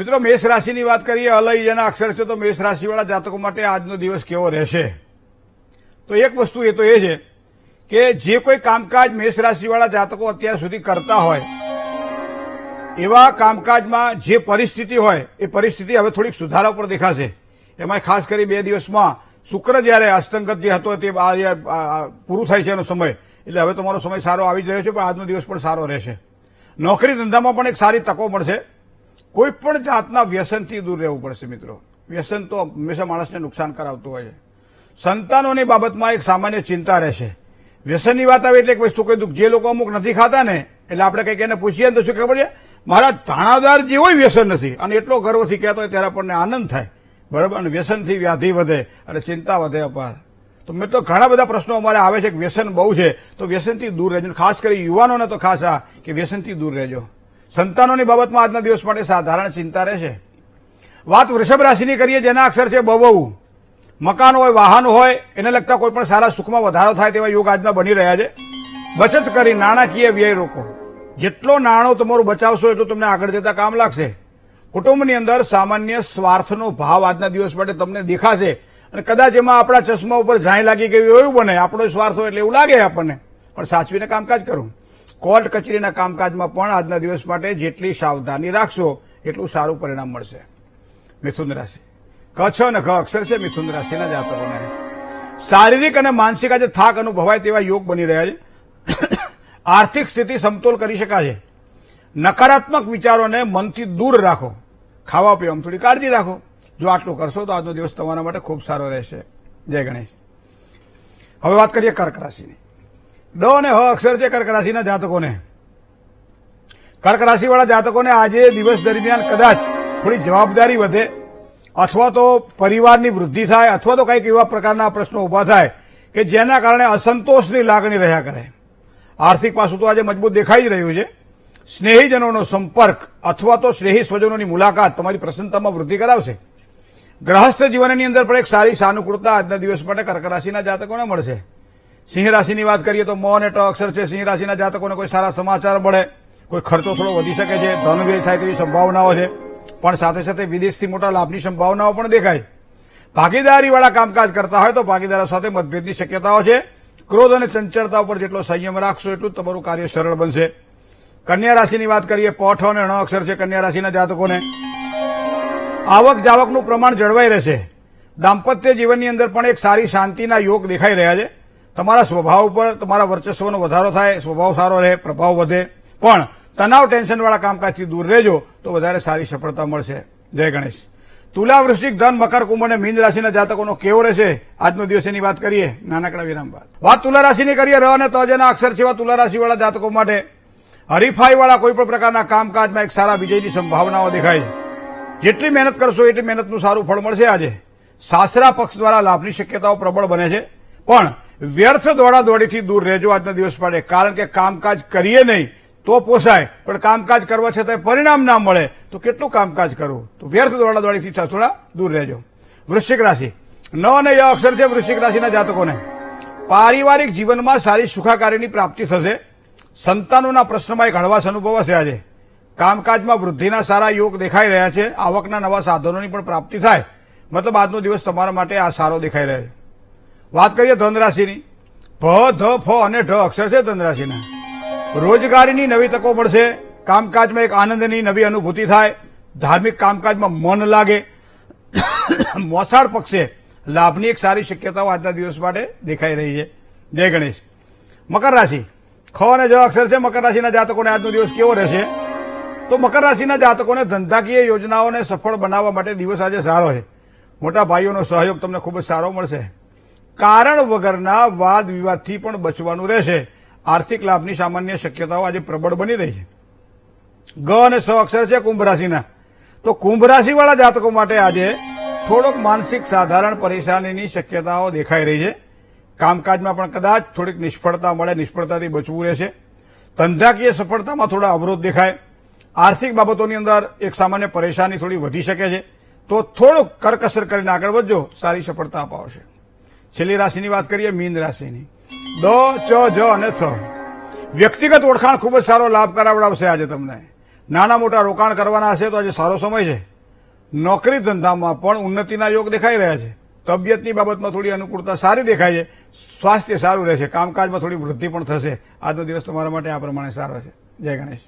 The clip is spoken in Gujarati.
મિત્રો, મેષ રાશિની વાત કરીએ, અલય, જેના અક્ષર છે, તો મેષ રાશિવાળા જાતકો માટે આજનો દિવસ કેવો રહેશે? તો એક વસ્તુ એ તો એ છે કે જે કોઈ કામકાજ મેષ રાશિવાળા જાતકો અત્યાર સુધી કરતા હોય, એવા કામકાજમાં જે પરિસ્થિતિ હોય, એ પરિસ્થિતિ હવે થોડીક સુધારા પર દેખાશે. એમાં ખાસ કરી બે દિવસમાં શુક્ર જ્યારે અસ્તંગત જે હતો તે પૂરું થાય છે એનો સમય. એટલે હવે તમારો સમય સારો આવી રહ્યો છે, પણ આજનો દિવસ પણ સારો રહેશે. નોકરી ધંધામાં પણ એક સારી તકો મળશે. કોઈ પણ જાતના વ્યસનથી દૂર રહેવું પડશે મિત્રો. વ્યસન તો હંમેશા માણસને નુકસાન કરાવતું હોય છે. સંતાનોની બાબતમાં એક સામાન્ય ચિંતા રહેશે વ્યસનની વાત આવે એટલે એક વસ્તુ કહી દઉં, જે લોકો અમુક નથી ખાતા ને, એટલે આપણે કંઈક એને પૂછીએ ને તો શું ખબર છે? મારા ધાણાદાર જેવોય વ્યસન નથી. અને એટલો ગર્વથી કહેતો હોય ત્યારે આપણને આનંદ થાય. બરાબર? અને વ્યસનથી વ્યાધિ વધે અને ચિંતા વધે અપાર. તો મેં તો ઘણા બધા પ્રશ્નો અમારે આવે છે કે વ્યસન બહુ છે. તો વ્યસનથી દૂર રહેજો. ખાસ કરી યુવાનોને તો ખાસ આ કે વ્યસનથી દૂર રહેજો. સંતાનોની બાબતમાં આજના દિવસ માટે સાધારણ ચિંતા રહેશે વાત વૃષભ રાશિની કરીએ, જેના અક્ષર છે બહુ મકાન હોય, વાહન હોય, એને લગતા કોઈ પણ સારા સુખમાં વધારો થાય તેવા યોગ આજના બની રહ્યા છે. બચત કરી નાણાકીય વ્યય રોકો. જેટલો નાણો તમારું બચાવશો એટલું તમને આગળ જતા કામ લાગશે. કુટુંબની અંદર સામાન્ય સ્વાર્થનો ભાવ આજના દિવસ માટે તમને દેખાશે. અને કદાચ એમાં આપણા ચશ્મા ઉપર ઝાંય લાગી ગયું એવું બને. આપણો સ્વાર્થ હોય એટલે એવું લાગે આપણને. પણ સાચવીને કામકાજ કરું. કોર્ટ કચેરીના કામકાજમાં પણ આજના દિવસ માટે જેટલી સાવધાની રાખશો, એટલું સારું પરિણામ મળશે. મિથુન રાશિ. કચ્છ અને ખ અક્ષર છે મિથુન રાશિના જાતકોને. શારીરિક અને માનસિક આજે થાક અનુભવાય તેવા યોગ બની રહ્યા છે. આર્થિક સ્થિતિ સમતોલ કરી શકાશે. નકારાત્મક વિચારોને મનથી દૂર રાખો. ખાવા પીવામાં થોડી કાળજી રાખો. જો આટલું કરશો તો આજનો દિવસ તમારા માટે ખૂબ સારો રહેશે. જય ગણેશ. હવે વાત કરીએ કર્ક રાશિની. ડ અને હ અક્ષર છે કર્ક રાશિના જાતકોને. કર્ક રાશિવાળા જાતકોને આજે દિવસ દરમિયાન કદાચ થોડી જવાબદારી વધે, અથવા તો પરિવારની વૃદ્ધિ થાય, અથવા તો કંઈક એવા પ્રકારના પ્રશ્નો ઊભા થાય કે જેના કારણે અસંતોષની લાગણી રહ્યા કરે. આર્થિક પાસું તો આજે મજબૂત દેખાઈ જ રહ્યું છે. સ્નેહીજનોનો સંપર્ક અથવા તો સ્નેહી સ્વજનોની મુલાકાત તમારી પ્રસન્નતામાં વૃદ્ધિ કરાવશે. ગ્રહસ્થ જીવનની અંદર પણ એક સારી સાનુકૂળતા આજના દિવસ માટે કર્ક રાશિના જાતકોને મળશે. સિંહ રાશિની વાત કરીએ તો મ અને ટ અક્ષર છે. સિંહ રાશિના જાતકોને કોઈ સારા સમાચાર મળે, કોઈ ખર્ચો થોડો વધી શકે છે, ધન વ્યય થાય તેવી સંભાવનાઓ છે. પણ સાથે સાથે વિદેશથી મોટા લાભની સંભાવનાઓ પણ દેખાય. ભાગીદારીવાળા કામકાજ કરતા હોય તો ભાગીદારો સાથે મતભેદની શક્યતાઓ છે. ક્રોધ અને ચંચળતા ઉપર જેટલો સંયમ રાખશો એટલું તમારું કાર્ય સરળ બનશે. કન્યા રાશિની વાત કરીએ પોઠ અને અણ અક્ષર છે કન્યા રાશિના જાતકોને. આવક જાવકનું પ્રમાણ જળવાઈ રહેશે. દાંપત્ય જીવનની અંદર પણ એક સારી શાંતિના યોગ દેખાઈ રહ્યા છે. તમારા સ્વભાવ પર તમારા વર્ચસ્વનો વધારો થાય, સ્વભાવ સારો રહે, પ્રભાવ વધે. પણ તણાવ ટેન્શનવાળા કામકાજથી દૂર રહેજો તો વધારે સારી સફળતા મળશે. જય ગણેશ. તુલા વૃશ્ચિક ધન મકર કુંભ અને મીન રાશિના જાતકોનો કેવો રહેશે? આજનો દિવસેની વાત કરીએ. નાનકડા વિરામ બાદ. વાત તુલા રાશિની કરીએ. ર અને તજના અક્ષર એવા તુલા રાશિવાળા જાતકો માટે હરીફાઈવાળા કોઈ પણ પ્રકારના કામકાજમાં એક સારા વિજયની સંભાવનાઓ દેખાય જેટલી મહેનત કરશો એટલી મહેનતનું સારું ફળ મળશે આજે. સાસરા પક્ષ દ્વારા લાભની શક્યતાઓ પ્રબળ બને છે. પણ વ્યર્થ દોડાદોડીથી દૂર રહેજો આજના દિવસ માટે. કારણ કે કામકાજ કરીએ નહીં તો પોસાય, પણ કામકાજ કરવા છતાંય પરિણામ ના મળે તો કેટલું કામકાજ કરવું? તો વ્યર્થ દોડાદોડીથી થોડા દૂર રહેજો. વૃશ્ચિક રાશિ. ન અને ય અક્ષર છે વૃશ્ચિક રાશિના જાતકોને. પારિવારિક જીવનમાં સારી સુખાકારીની પ્રાપ્તિ થશે. સંતાનોના પ્રશ્નમાં એક હળવાશ અનુભવાશે આજે. કામકાજમાં વૃદ્ધિના સારા યોગ દેખાઈ રહ્યા છે. આવકના નવા સાધનોની પણ પ્રાપ્તિ થાય. મતલબ આજનો દિવસ તમારા માટે આ સારો દેખાઈ રહ્યો છે. વાત કરીએ ધન રાશિની ભ, ધ, ફ અને ઢ અક્ષર છે ધન રાશિના રોજગારીની નવી તકો મળશે, કામકાજમાં એક આનંદની નવી અનુભૂતિ થાય, ધાર્મિક કામકાજમાં મન લાગે, મોસાળ પક્ષે લાભની એક સારી શક્યતાઓ આજના દિવસ માટે દેખાઈ રહી છે. જય ગણેશ. મકર રાશિ. ખ અને જ અક્ષર છે મકર રાશિના જાતકોને આજનો દિવસ કેવો રહેશે? તો મકર રાશિના જાતકોને ધંધાકીય યોજનાઓને સફળ બનાવવા માટે દિવસ આજે સારો છે. મોટા ભાઈઓનો સહયોગ તમને ખૂબ જ સારો મળશે. કારણ વગરના વાદ વિવાદથી પણ બચવાનું રહેશે. આર્થિક લાભની સામાન્ય શક્યતાઓ આજે પ્રબળ બની રહી છે. ગ અને સ અક્ષર છે કુંભ રાશિના તો કુંભ રાશિવાળા જાતકો માટે આજે થોડોક માનસિક સાધારણ પરેશાનીની શક્યતાઓ દેખાઈ રહી છે. કામકાજમાં પણ કદાચ થોડીક નિષ્ફળતા મળે, નિષ્ફળતાથી બચવું રહેશે. ધંધાકીય સફળતામાં થોડા અવરોધ દેખાય. આર્થિક બાબતોની અંદર એક સામાન્ય પરેશાની થોડી વધી શકે છે. તો થોડુંક કરકસર કરીને આગળ વધજો. સારી સફળતા અપાવશે. છેલ્લી રાશિની વાત કરીએ, મીન રાશિની. દ, ચ, જ અને થ. વ્યક્તિગત ઓળખાણ ખૂબ જ સારો લાભ કરાવડાવશે આજે તમને. નાના મોટા રોકાણ કરવાના હશે તો આજે સારો સમય છે. નોકરી ધંધામાં પણ ઉન્નતિના યોગ દેખાઈ રહ્યા છે. તબિયતની બાબતમાં થોડી અનુકૂળતા સારી દેખાય છે. સ્વાસ્થ્ય સારું રહેશે. કામકાજમાં થોડી વૃદ્ધિ પણ થશે. આજનો દિવસ તમારા માટે આ પ્રમાણે સારો છે. જય ગણેશ.